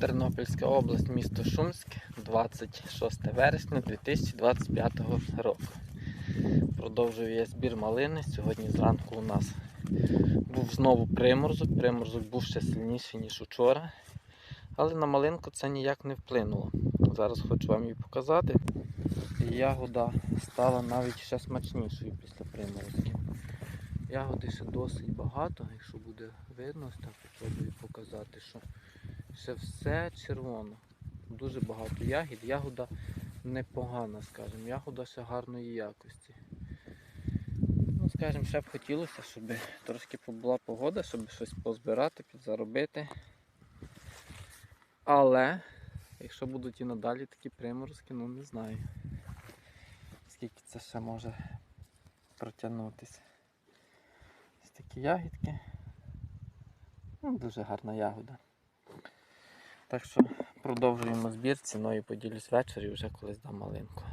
Тернопільська область, місто Шумськ, 26 вересня 2025 року. Продовжую я збір малини. Сьогодні зранку у нас був знову приморозок. Приморозок був ще сильніший, ніж учора. Але на малинку це ніяк не вплинуло. Зараз хочу вам її показати. Ягода стала навіть ще смачнішою після приморозків. Ягоди ще досить багато, якщо буде видно, ось так спробую показати, що ще все червоно. Дуже багато ягід. Ягода непогана, скажімо, ягода ще гарної якості. Ну, скажімо, ще б хотілося, щоб трошки була погода, щоб щось позбирати, підзаробити. Але, якщо будуть і надалі такі приморозки, ну не знаю, скільки це ще може протягнутися. Ось такі ягідки. Ну, дуже гарна ягода. Так що продовжуємо збір, ціною поділюсь ввечері, вже колись дам малинку.